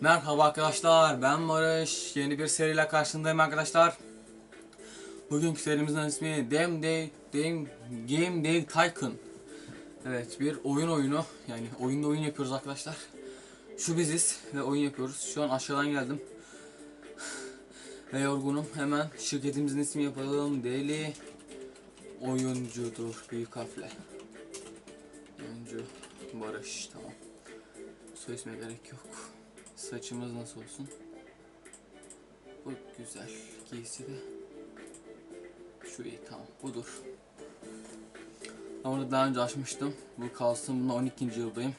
Merhaba arkadaşlar, ben Barış. Yeni bir seriyle karşınızdayım arkadaşlar. Bugünkü serimizin ismi Dem Day, Dem Game Day Tycoon. Evet, bir oyun oyunu. Yani oyunda oyun yapıyoruz arkadaşlar. Şu biziz ve oyun yapıyoruz. Şu an aşağıdan geldim. Ve yorgunum. Hemen şirketimizin ismi yapalım. Deli oyuncudur büyük harfle. Oyuncu Barış, tamam. İsme gerek yok. Saçımız nasıl olsun? Bu güzel. Giysi de. Şu iyi tamam. Budur. Ben daha önce açmıştım. Bu kalsın. Bunda 12. yıldayım.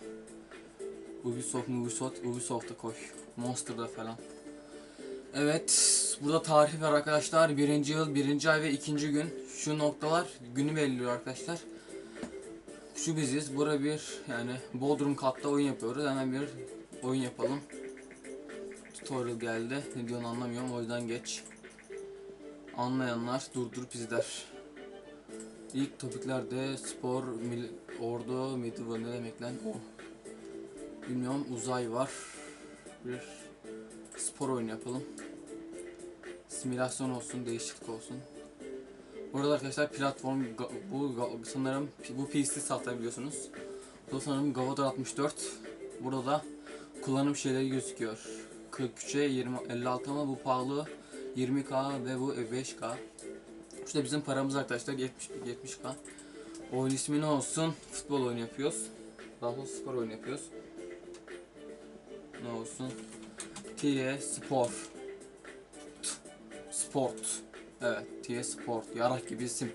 Ubisoft, Ubisoft, Ubisoft'a koy. Monster'da falan. Evet. Burada tarih var arkadaşlar. Birinci yıl, birinci ay ve ikinci gün. Şu noktalar günü belirliyor arkadaşlar. Şu biziz. Bura bir yani Bodrum katta oyun yapıyoruz. Hemen bir oyun yapalım. Tutorial geldi. Ne diyorsun anlamıyorum o yüzden geç. Anlayanlar durdurup izler. İlk topiklerde spor, mil, ordu, medieval ne demek lan o. Bilmiyorum uzay var. Bir spor oyunu yapalım. Simülasyon olsun, değişiklik olsun. Burada arkadaşlar platform bu sanırım bu PC satabiliyorsunuz. Bu sanırım Gavoda 64. Burada da kullanım şeyleri gözüküyor. 43'e 20 56 ama bu pahalı 20k ve bu 5k. İşte bizim paramız arkadaşlar 70 70k. Oyun ismi ne olsun? Futbol oyunu yapıyoruz. Daha sonra spor oyunu yapıyoruz. Ne olsun? TE Spor. Sport. Evet, TE Sport. Yarak gibi isim.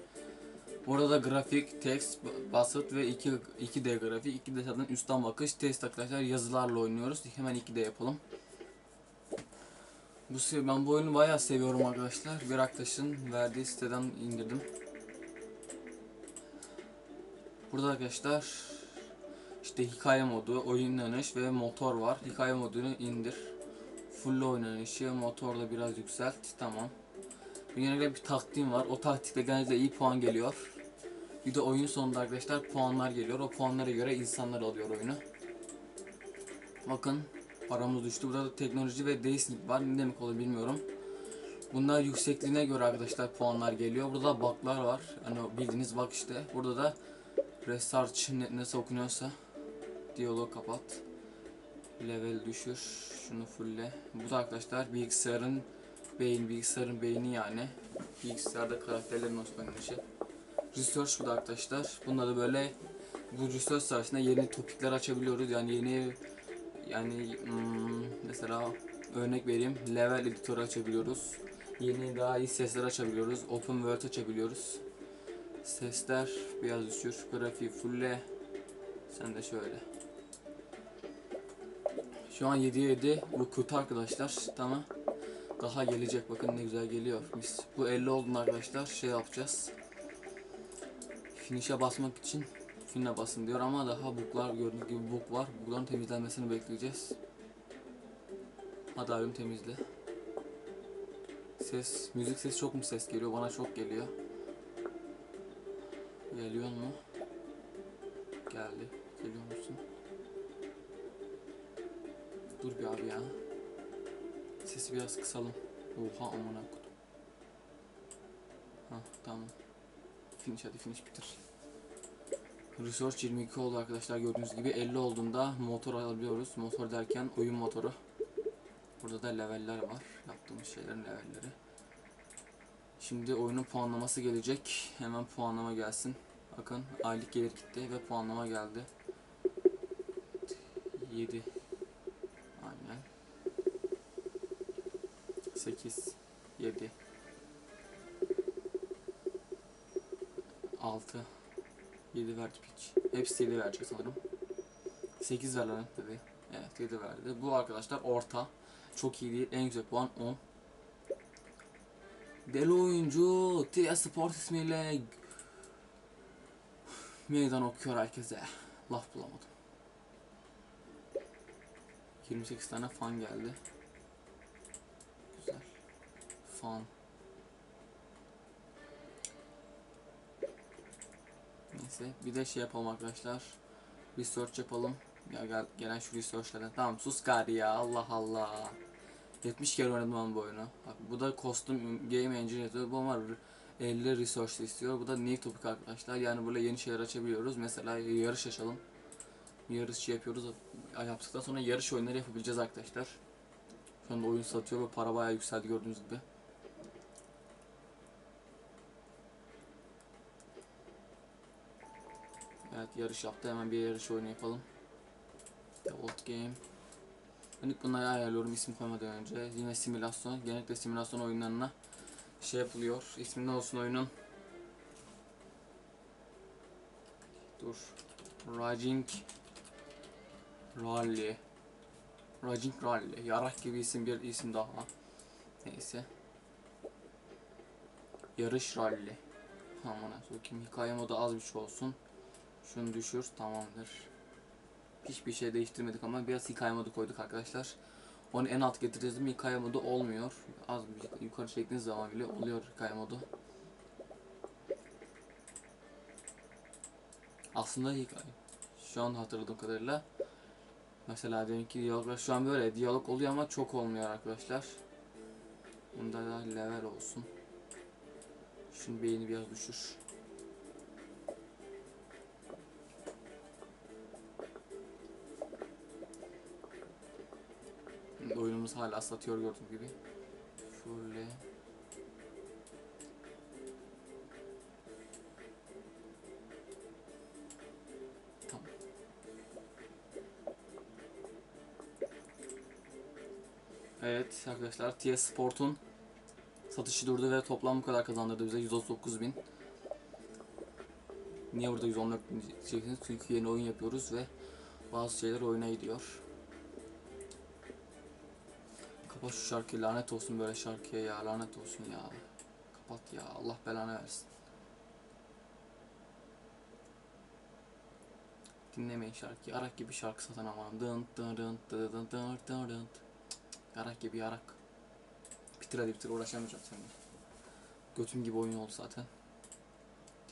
Burada grafik, text, basit ve 2 2D grafik. 2D zaten üstten bakış. Test arkadaşlar yazılarla oynuyoruz. Hemen 2D yapalım. Bu se- ben bu oyunu bayağı seviyorum arkadaşlar. Bir arkadaşın verdiği siteden indirdim. Burada arkadaşlar işte hikaye modu, oynanış ve motor var. Hikaye modunu indir. Full oynanışı, motorda biraz yükselt. Tamam. Genelde bir taktiğim var. O taktikle genelde iyi puan geliyor. Bir de oyun sonunda arkadaşlar puanlar geliyor. O puanlara göre insanlar alıyor oyunu. Bakın paramız düştü. Burada da teknoloji ve değişiklik var. Ne demek olur bilmiyorum. Bunlar yüksekliğine göre arkadaşlar puanlar geliyor. Burada bug'lar var. Hani bildiğiniz bug işte. Burada da research nasıl okunuyorsa diyalog kapat. Level düşür. Şunu fulle. Bu da arkadaşlar bilgisayarın beyin, bilgisayarın beyni yani. Bilgisayarda karakterlerin nasıl oynanışı. Research bu da arkadaşlar. Bunda da böyle bu research sayesinde yeni topikler açabiliyoruz. Yani yeni yani hmm, mesela örnek vereyim. Level editörü açabiliyoruz. Yeni daha iyi sesler açabiliyoruz. Open World açabiliyoruz. Sesler biraz düşür. Grafiği fulle. Sen de şöyle. Şu an 7 7 bu kötü arkadaşlar. Tamam. Daha gelecek bakın ne güzel geliyor. Biz bu 50 olduğunda arkadaşlar şey yapacağız. Finish'e basmak için finish'e basın diyor ama daha buklar gördüğünüz gibi buk var. Bukların temizlenmesini bekleyeceğiz. Hadi abim temizle. Ses, müzik sesi çok mu ses geliyor? Bana çok geliyor. Geliyor mu? Geldi. Geliyor musun? Dur bir abi ya. Sesi biraz kısalım. Oha amına kodum. Hah tamam. Finish hadi finish bitir. Research 22 oldu arkadaşlar gördüğünüz gibi 50 olduğunda motor alabiliyoruz. Motor derken oyun motoru. Burada da leveller var. Yaptığımız şeylerin levelleri. Şimdi oyunun puanlaması gelecek. Hemen puanlama gelsin. Bakın aylık gelir gitti ve puanlama geldi. 7 Aynen 8 7 6 7 verdi piç. Hepsi 7 verecek sanırım. 8 ver lan dedi. Evet 7 verdi. Bu arkadaşlar orta. Çok iyi değil. En güzel puan 10. Deli oyuncu TS Sport ismiyle meydan okuyor herkese. Laf bulamadım. 28 tane fan geldi. Güzel. Fan. Neyse bir de şey yapalım arkadaşlar. Bir search yapalım. Ya gel, gelen şu research'lerden. Tamam sus gari ya Allah Allah. 70 kere oynadım ben bu oyunu. Bak, bu da kostüm game engine yazıyor. Bu ama 50 research istiyor. Bu da new topic arkadaşlar. Yani böyle yeni şeyler açabiliyoruz. Mesela yarış açalım. Yarış yapıyoruz. Yaptıktan sonra yarış oyunları yapabileceğiz arkadaşlar. Şu anda oyun satıyor ve para bayağı yükseldi gördüğünüz gibi. Evet yarış yaptı. Hemen bir yarış oyunu yapalım. Default game. Ben ilk bunları ayarlıyorum isim koymadan önce. Yine simülasyon. Genellikle simülasyon oyunlarına şey yapılıyor. İsmi ne olsun oyunun? Dur. Raging Rally. Raging Rally. Yarak gibi isim bir isim daha. Neyse. Yarış Rally. Tamam ona sokayım. Hikaye modu az bir şey olsun. Şunu düşür. Tamamdır. Hiçbir şey değiştirmedik ama biraz hikaye modu koyduk arkadaşlar. Onu en alt getireceğiz mi hikaye modu olmuyor. Az bir yukarı çektiğiniz zaman bile oluyor hikaye modu. Aslında hikaye. Şu an hatırladığım kadarıyla. Mesela diyelim ki diyaloglar şu an böyle diyalog oluyor ama çok olmuyor arkadaşlar. Bunda da level olsun. Şunun beyni biraz düşür. Oyunumuz hala satıyor gördüğünüz gibi. Şöyle. Tamam. Evet arkadaşlar TS Sport'un satışı durdu ve toplam bu kadar kazandırdı bize 139 bin. Niye burada 114 bin diyeceksiniz? Çünkü yeni oyun yapıyoruz ve bazı şeyler oyuna gidiyor. Şu şarkıyı lanet olsun böyle şarkıya ya lanet olsun ya. Kapat ya Allah belanı versin. Dinlemeyin şarkıyı. Arak gibi şarkı satan aman. Dın dın dın dın dın dın dın dın. Yarak gibi yarak. Bitir hadi bitir uğraşamayacağım seninle. Götüm gibi oyun oldu zaten.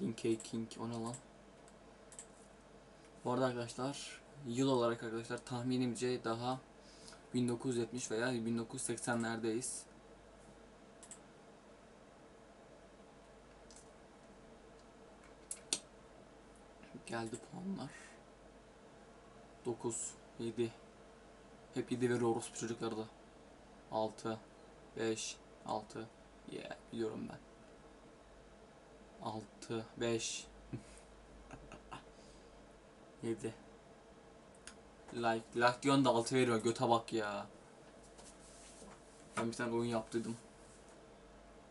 Dinky King o ne lan? Bu arada arkadaşlar yıl olarak arkadaşlar tahminimce daha 1970 veya 1980'lerdeyiz. Geldi puanlar. 9, 7. Hep 7 veriyoruz bu çocuklara da. 6, 5, 6. Yeah, biliyorum ben. 6, 5. 7. Like, diyorsun da 6 veriyor. Göte bak ya. Ben bir tane oyun yaptıydım.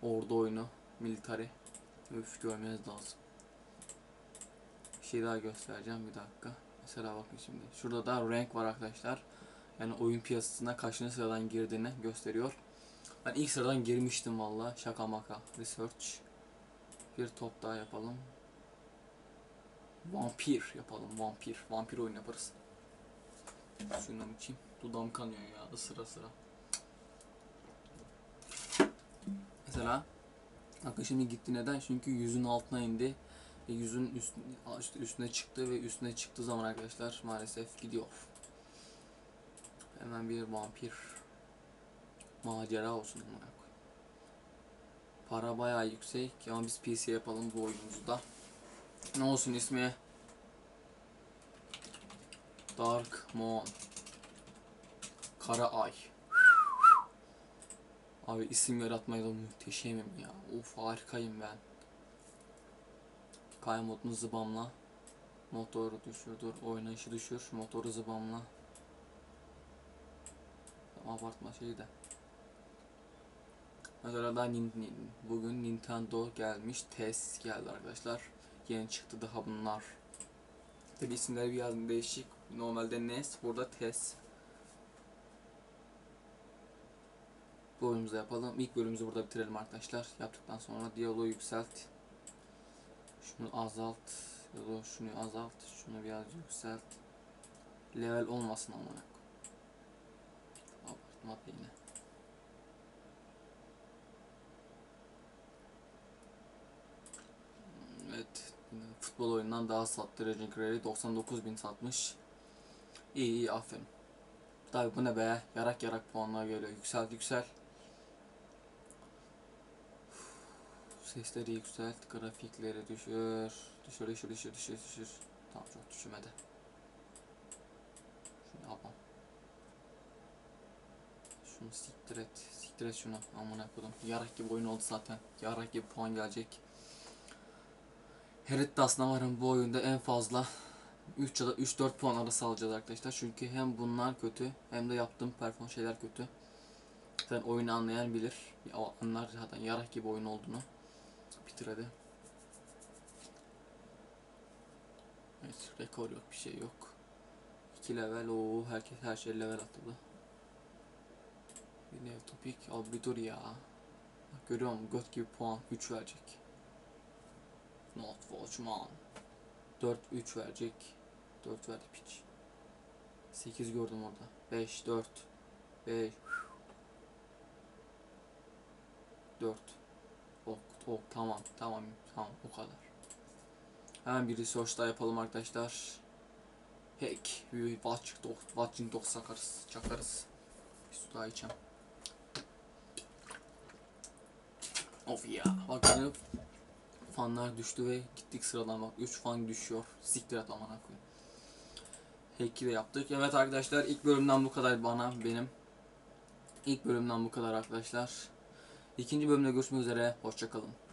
Ordu oyunu. Military. Öf görmeniz lazım. Bir şey daha göstereceğim bir dakika. Mesela bakın şimdi. Şurada da rank var arkadaşlar. Yani oyun piyasasına kaçıncı sıradan girdiğini gösteriyor. Ben ilk sıradan girmiştim valla. Şaka maka. Research. Bir top daha yapalım. Vampir yapalım. Vampir. Vampir oyun yaparız. Şundan içeyim. Dudağım kanıyor ya sıra sıra. Mesela Bakın şimdi gitti neden? Çünkü yüzün altına indi. Ve yüzün üst, işte üstüne çıktı ve üstüne çıktığı zaman arkadaşlar maalesef gidiyor. Hemen bir vampir macera olsun amına. Para bayağı yüksek ama biz PC yapalım bu oyunumuzu da. Ne olsun ismi? Dark Moon. Kara Ay. Abi isim yaratmayı da muhteşemim ya. Of harikayım ben. Kay modunu zıbamla. Motoru düşürdür. Oynayışı düşür. Motoru zıbamla. Abartma şeyi de. Mesela daha nin, bugün Nintendo gelmiş. TES geldi arkadaşlar. Yeni çıktı daha bunlar. Tabi isimleri biraz değişik. Normalde NES, burada TES. Bu oyunumuzu yapalım. İlk bölümümüzü burada bitirelim arkadaşlar. Yaptıktan sonra diyaloğu yükselt. Şunu azalt. Ya da şunu azalt. Şunu biraz yükselt. Level olmasın ama. Abartma da yine. Evet. Futbol oyundan daha sattı Raging Rally 99.000 satmış. İyi iyi aferin. Tabi bu ne be? Yarak yarak puanlar geliyor. Yükselt yüksel. Sesleri yükselt. Grafikleri düşür. Düşür düşür düşür düşür düşür. Tamam çok düşürmedi. Şunu yapalım. Şunu siktir et. Siktir et şunu. Amına kodum. Yarak gibi oyun oldu zaten. Yarak gibi puan gelecek. Herit aslında varım bu oyunda en fazla 3 ya da 3-4 puan arası alacağız arkadaşlar. Çünkü hem bunlar kötü hem de yaptığım performans şeyler kötü. Zaten oyunu anlayan bilir. Ya, anlar zaten yarak gibi oyun olduğunu. Bitir hadi. Evet rekor yok bir şey yok. 2 level o herkes her şey level atladı. Bir nev topik al bir dur ya. Bak görüyor göt gibi puan 3 verecek. Not Watchman. 4 3 verecek. 4 verdi piç. 8 gördüm orada. 5 4 5 4 Ok ok tamam tamam tamam o kadar. Hemen bir research daha yapalım arkadaşlar. Hack watching dog watching dog sakarız çakarız. Bir su daha içeceğim. Of ya. Bak benim fanlar düştü ve gittik sıradan bak 3 fan düşüyor. Siktir et amına koyayım. Hack'i de yaptık. Evet arkadaşlar ilk bölümden bu kadar bana benim. İlk bölümden bu kadar arkadaşlar. İkinci bölümde görüşmek üzere. Hoşçakalın.